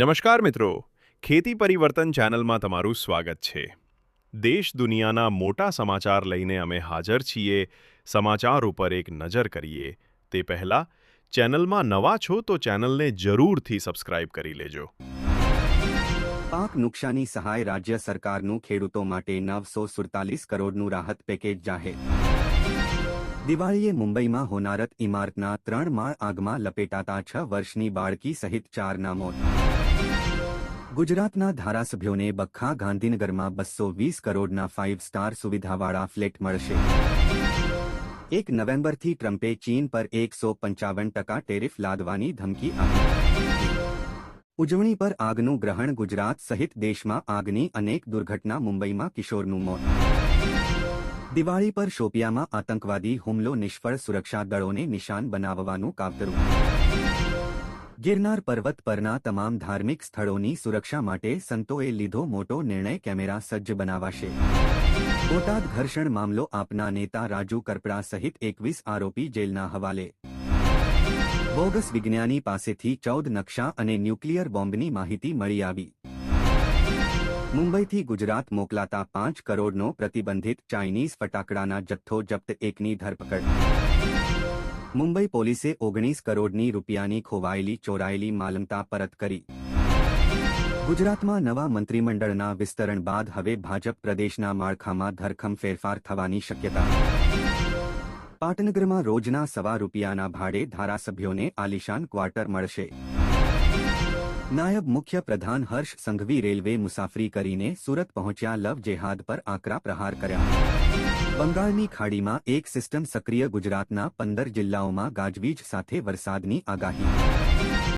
નમસ્કાર મિત્રો. ખેતી પરિવર્તન ચેનલમાં તમારું સ્વાગત છે. દેશ દુનિયાના મોટા સમાચાર લઈને અમે હાજર છીએ. સમાચાર ઉપર એક નજર કરીએ. તે પહેલાં, ચેનલમાં નવા છો તો ચેનલને જરૂરથી સબસ્ક્રાઇબ કરી લેજો. પાક નુકસાની સહાય રાજ્ય સરકારનું ખેડૂતો માટે નવસો સુડતાલીસ કરોડનું રાહત પેકેજ જાહેર. દિવાળીએ મુંબઈમાં હોનારત ઇમારતના ત્રણ માળ આગમાં લપેટાતા છ વર્ષની બાળકી સહિત ચારના મોત. ગુજરાતના ધારાસભ્યોને બખ્ખા ગાંધીનગરમાં બસો વીસ કરોડના ફાઇવ સ્ટાર સુવિધાવાળા ફ્લેટ મળશે. એક નવેમ્બરથી ટ્રમ્પે ચીન પર એકસો પંચાવન ટકા ટેરિફ લાદવાની ધમકી આપી. ઉજવણી પર આગનું ગ્રહણ ગુજરાત સહિત દેશમાં આગની અનેક દુર્ઘટના મુંબઈમાં કિશોરનું મોત. દિવાળી પર શોપિયામાં આતંકવાદી હુમલો નિષ્ફળ સુરક્ષા દળોને નિશાન બનાવવાનું કાવતરું. ગિરનાર પર્વત પરના તમામ ધાર્મિક સ્થળોની સુરક્ષા માટે સંતોએ લીધો મોટો નિર્ણય કેમેરા સજ્જ બનાવાશે. બોટાદ ઘર્ષણ મામલો આપના નેતા રાજુ કરપડા સહિત એકવીસ આરોપી જેલના હવાલે. બોગસ વિજ્ઞાની પાસેથી ચૌદ નકશા અને ન્યુક્લિયર બોમ્બની માહિતી મળી આવી. મુંબઈથી ગુજરાત મોકલાતા પાંચ કરોડનો પ્રતિબંધિત ચાઇનીઝ ફટાકડાના જથ્થો જપ્ત એકની ધરપકડ. મુંબઈ પોલીસે ઓગણીસ કરોડની રૂપિયાની ખોવાયેલી ચોરાયેલી માલમતા પરત કરી. ગુજરાતમાં નવા મંત્રીમંડળના વિસ્તરણ બાદ હવે ભાજપ પ્રદેશના માળખામાં ધરખમ ફેરફાર થવાની શક્યતા. પાટનગરમાં રોજના સવા રૂપિયાના ભાડે ધારાસભ્યોને આલિશાન ક્વાર્ટર મળશે. નાયબ મુખ્ય પ્રધાન હર્ષ સંઘવી રેલવે મુસાફરી કરીને સુરત પહોંચ્યા લવ જેહાદ પર આકરા પ્રહાર કર્યા. બંગાળની ખાડીમાં એક સિસ્ટમ સક્રિય ગુજરાતના પંદર જિલ્લાઓમાં ગાજવીજ સાથે વરસાદની આગાહી.